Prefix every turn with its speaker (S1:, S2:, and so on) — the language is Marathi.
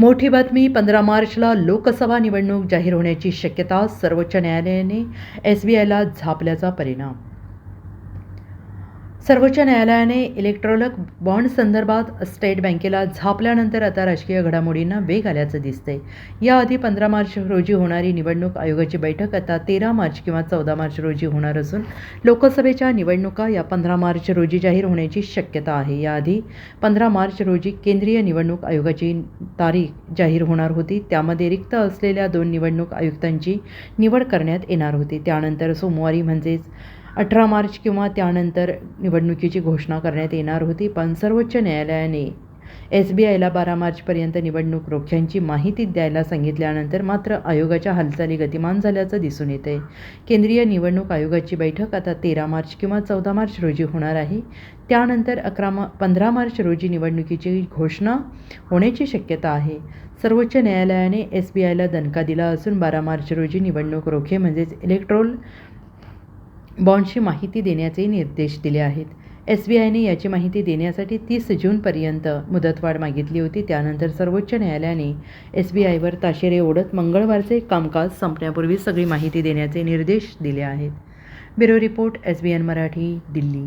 S1: मोठी बातमी पंधरा मार्चला लोकसभा निवडणूक जाहीर होण्याची शक्यता सर्वोच्च न्यायालयाने एस बी आयला झापल्याचा परिणाम. सर्वोच्च न्यायालयाने इलेक्ट्रॉनिक बॉन्ड संदर्भात स्टेट बँकेला झापल्यानंतर आता राजकीय घडामोडींना वेग आल्याचं दिसतंय. याआधी पंधरा मार्च रोजी होणारी निवडणूक आयोगाची बैठक आता तेरा मार्च किंवा चौदा मार्च रोजी होणार असून लोकसभेच्या निवडणुका या पंधरा मार्च रोजी जाहीर होण्याची शक्यता आहे. याआधी पंधरा मार्च रोजी केंद्रीय निवडणूक आयोगाची तारीख जाहीर होणार होती. त्यामध्ये रिक्त असलेल्या दोन निवडणूक आयुक्तांची निवड करण्यात येणार होती. त्यानंतर सोमवारी म्हणजेच अठरा मार्च किंवा त्यानंतर निवडणुकीची घोषणा करण्यात येणार होती पण सर्वोच्च न्यायालयाने एस बी आयला बारा मार्चपर्यंत निवडणूक रोख्यांची माहिती द्यायला सांगितल्यानंतर मात्र आयोगाच्या हालचाली गतिमान झाल्याचं दिसून येत आहे केंद्रीय निवडणूक आयोगाची बैठक आता तेरा मार्च किंवा चौदा मार्च रोजी होणार आहे. त्यानंतर अकरा मा पंधरा मार्च रोजी निवडणुकीची घोषणा होण्याची शक्यता आहे. सर्वोच्च न्यायालयाने एस बी आयला दणका दिला असून बारा मार्च रोजी निवडणूक रोखे म्हणजेच इलेक्ट्रोल बॉन्डची माहिती देण्याचे निर्देश दिले आहेत. एस बी आयने याची माहिती देण्यासाठी तीस जूनपर्यंत मुदतवाढ मागितली होती. त्यानंतर सर्वोच्च न्यायालयाने एस बी आयवर ताशेरे ओढत मंगळवारचे कामकाज संपण्यापूर्वी सगळी माहिती देण्याचे निर्देश दिले आहेत. Bureau report S B N Marathi Delhi.